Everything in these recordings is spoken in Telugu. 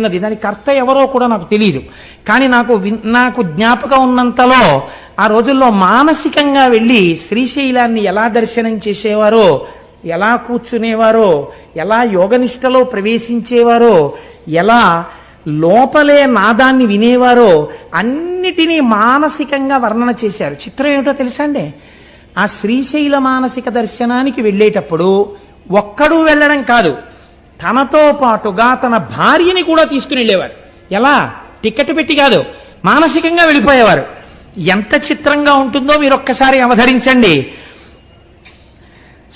ఉన్నది. దాని కర్త ఎవరో కూడా నాకు తెలియదు కానీ నాకు విన్- నాకు జ్ఞాపకం ఉన్నంతలో ఆ రోజుల్లో మానసికంగా వెళ్ళి శ్రీశైలాన్ని ఎలా దర్శనం చేసేవారో ఎలా కూర్చునేవారో ఎలా యోగనిష్టలో ప్రవేశించేవారో ఎలా లోపలే నాదాన్ని వినేవారో అన్నిటినీ మానసికంగా వర్ణన చేశారు. చిత్రం ఏమిటో తెలుసా అండి? ఆ శ్రీశైల మానసిక దర్శనానికి వెళ్ళేటప్పుడు ఒక్కడూ వెళ్ళడం కాదు. తనతో పాటుగా తన భార్యని కూడా తీసుకుని వెళ్ళేవారు. ఎలా? టికెట్ పెట్టి కాదు మానసికంగా వెళ్ళిపోయేవారు. ఎంత చిత్రంగా ఉంటుందో మీరు ఒక్కసారి అవధరించండి.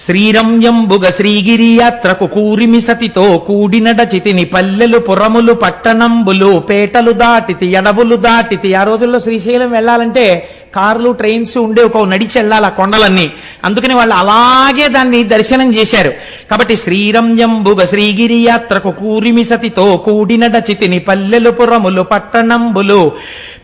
శ్రీరంయంబుగ శ్రీగిరియాత్రకు కూరిమి సతితో కూడినడచితిని పల్లెలు పురములు పట్టణంబులు పేటలు దాటితి ఎడవులు దాటితి. ఆ రోజుల్లో శ్రీశైలం వెళ్ళాలంటే కార్లు ట్రైన్స్ ఉండే ఒక నడిచి వెళ్ళాలి ఆ కొండలన్నీ. అందుకని వాళ్ళు అలాగే దాన్ని దర్శనం చేశారు. కాబట్టి శ్రీరంయంబుగ శ్రీగిరి యాత్రకు కూరిమి సతితో కూడినడచితిని పల్లెలు పురములు పట్టణంబులు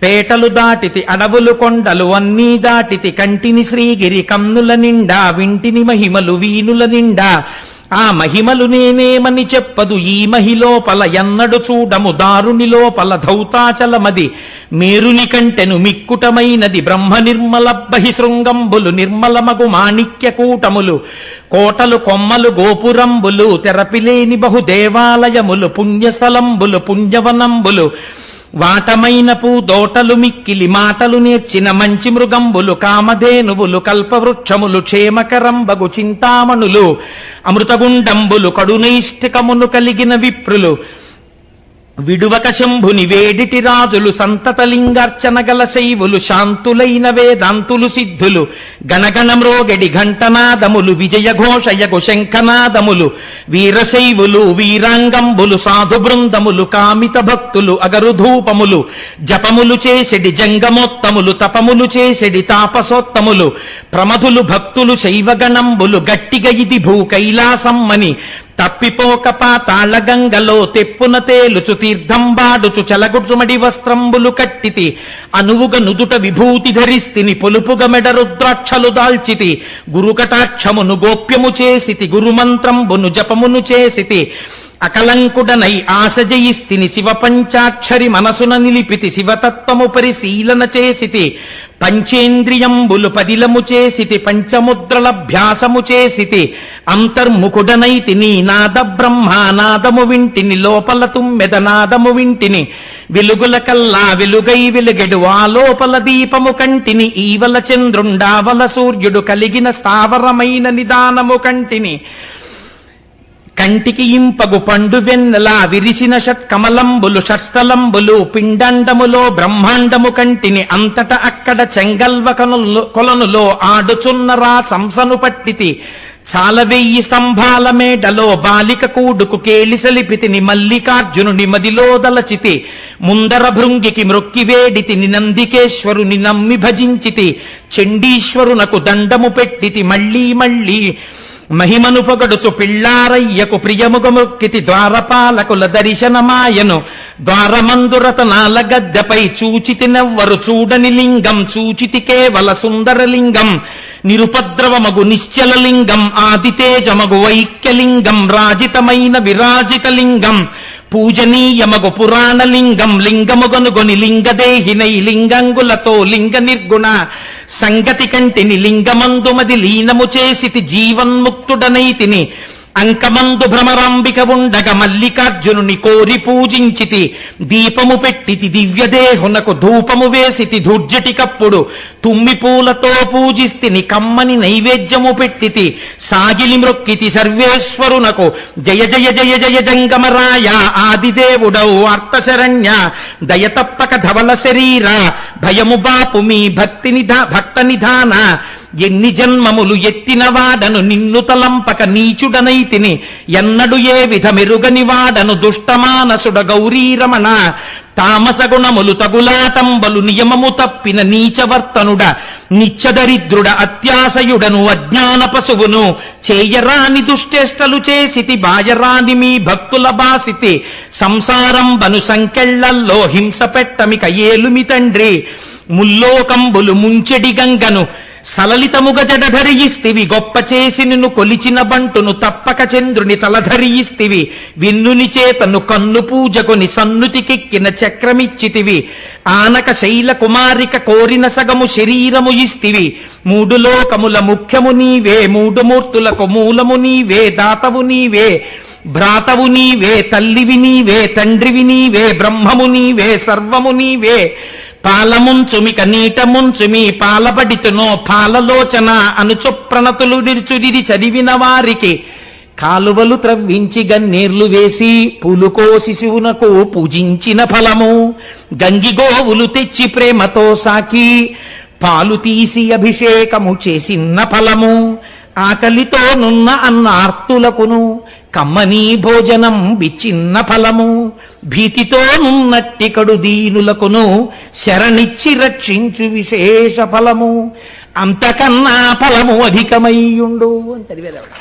పేటలు దాటితి అడవులు కొండలు అన్నీ దాటితి. కంటిని శ్రీగిరి కన్నుల నిండా వింటిని మహిమలు వీనుల నిండా. ఆ మహిమలు నేనేమని చెప్పదు ఈ మహిలోపల ఎన్నడు చూడము దారుని లోపల ధౌతాచలమది. మేరుని కంటెను మిక్కుటమైనది బ్రహ్మ నిర్మల బహిశృంగంబులు నిర్మలమగు మాణిక్య కూటములు. కోటలు కొమ్మలు గోపురంబులు తెరపిలేని బహు దేవాలయములు పుణ్యస్థలంబులు పుణ్యవనంబులు. వాటమైన పూదోటలు మిక్కిలి మాటలు నేర్చిన మంచి మృగంబులు కామధేనువులు కల్పవృక్షములు క్షేమకరంబగు చింతామణులు అమృతగుండంబులు కడునైష్టికమును కలిగిన విప్రులు విడువక శంభుని వేడిటి రాజులు సంతతలింగార్చన గల శైవులు శాంతులైన వేదాంతులు సిద్ధులు గణగణమ్రోగడి ఘంటనాదములు విజయఘోషయగు శంఖనాదములు వీరశైవులు వీరాంగంబులు సాధు బృందములు కామిత భక్తులు అగరుధూపములు జపములు చేసెడి జంగమోత్తములు తపములు చేసెడి తాపసోత్తములు ప్రమధులు భక్తులు శైవగణంబులు గట్టిగ ఇది భూ కైలాసమ్మని తప్పిపోక పాతాళ గంగలో తెప్పున తేలుచు తీర్థంబాడుచు చలగుచుమడి వస్త్రంబులు కట్టితి. అనువుగ నుదుట విభూతి ధరిస్తిని పొలుపుగ మెడ రుద్రాక్షలు దాల్చితి. గురుకటాక్షమును గోప్యము చేసితి గురుమంత్రంబును జపమును చేసితి. అకలంకుడనై ఆశజయిస్తిని శివ పంచాక్షరి మనసున నిలిపితి శివతత్వము పరిశీలన చేసితి. పంచేంద్రియంబులు పదిలము చేసితి పంచముద్రలభ్యాసము చేసితి. అంతర్ముఖుడనైతి నీ నాద బ్రహ్మానాదము వింటిని లోపల తుమ్మెదనాదము వింటిని. వెలుగుల కల్లా వెలుగై వెలుగెడు ఆ లోపల దీపము కంటిని ఈవల చంద్రుండావల సూర్యుడు కలిగిన స్థావరమైన నిదానము కంటిని. కంటికి ఇంపగు పండు వెన్నలా విరిసిన షట్కమలంబులు షట్స్థలంబులు పిండండములో బ్రహ్మాండము కంటిని అంతట అక్కడ చెంగల్వ కనులు కొలనులో ఆడుచున్నరా సంసను పట్టితి. చాల వెయ్యి స్తంభాల మేడలో బాలిక కూడుకు కేలిసలిపితిని మల్లికార్జునుని మదిలో దలచితి. ముందర భృంగికి మ్రొక్కి వేడితిని నందికేశ్వరుని నమ్మి భజించితి. చండీశ్వరునకు దండము పెట్టితి మళ్ళీ మళ్ళీ మహిమను పొగడుచు పిళ్ళారయ్యకు ప్రియముగ ద్వారపాలకుల దర్శనమాయను. ద్వారమందురతనాల గద్దెపై చూచితి నెవ్వరు చూడని లింగం చూచితి కేవల సుందరలింగం. నిరుపద్రవమగు నిశ్చలలింగం ఆదితేజమగు వైక్యలింగం రాజితమైన విరాజితలింగం పూజనీయమగు పురాణలింగం లింగముగనుగొని లింగదేహినై లింగంగులతో లింగ నిర్గుణ సంగతి కంటిని లింగమందుమది లీనము చేసితి జీవన్ముక్తుడనైతిని అంకమందు భ్రమరాంబిక ఉండగ మల్లికార్జునుని కోరి పూజించితి. దీపము పెట్టితి దివ్యదేహునకు ధూపము వేసితి ధూర్జటికప్పుడు. తుమ్మి పూలతో పూజిస్తిని కమ్మని నైవేద్యము పెట్టితి. సాగిలి మ్రొక్కితి సర్వేశ్వరునకు జయ జయ జయ జయ జంగమరాయ ఆదిదేవుడవు అర్థశరణ్య దయతప్పక ధవల శరీర. భయము బాపు మీ భక్తి నిధా భక్త నిధాన. ఎన్ని జన్మములు ఎత్తినవాడను నిన్ను తలంపక నీచుడనైతిని ఎన్నడు ఏ విధ వాడను దుష్టమానసుడ గౌరీరమణ తామస గుణములు తగులాటంబలు నియమము తప్పిన నీచవర్తనుడ నిత్యదరిద్రుడ అత్యాశయుడను అజ్ఞాన పశువును చేయరాని దుష్టేష్టలు చేసితి బాయరాని మీ భక్తుల బాసితి సంసారం బను సంకెళ్ళల్లో హింస పెట్టమిక ఏలుమి తండ్రి ముల్లోకంబులు ముంచెడి గంగను సలలితముగ జడధరియిస్తివి గొప్ప చేసి నిన్ను కొలిచిన బంటును తప్పక చంద్రుని తలధరియిస్తివి విన్నుని చేతను కన్ను పూజకుని సన్నుతికెక్కిన చక్రమిచ్చితివి ఆనక శైల కుమారిక కోరిన సగము శరీరము ఇస్తివి మూడు లోకముల ముఖ్యము నీవే మూడు మూర్తులకు మూలము నీవే దాతవు నీవే భ్రాతవు నీవే తల్లివి నీవే తండ్రివి నీవే బ్రహ్మము నీవే సర్వము నీవే పాలముంచుమిక నీటముంచుమి పాలబడితునో పాలలోచన అనుచుప్రణతులు ప్రణతులు చదివిన వారికి కాలువలు త్రవ్వించి గన్నీర్లు వేసి పులుకో శిశువునకు పూజించిన ఫలము. గంగిగోవులు తెచ్చి ప్రేమతో సాకి పాలు తీసి అభిషేకము చేసిన ఫలము. ఆకలితో నున్న అన్నార్తులకును కమ్మనీ భోజనం బిచ్చిన్న ఫలము భీతితో నున్నట్టి కడు దీనులకును శరణిచ్చి రక్షించు విశేష ఫలము అంతకన్నా ఫలము అధికమయ్యుండు అని చదివేదావిడ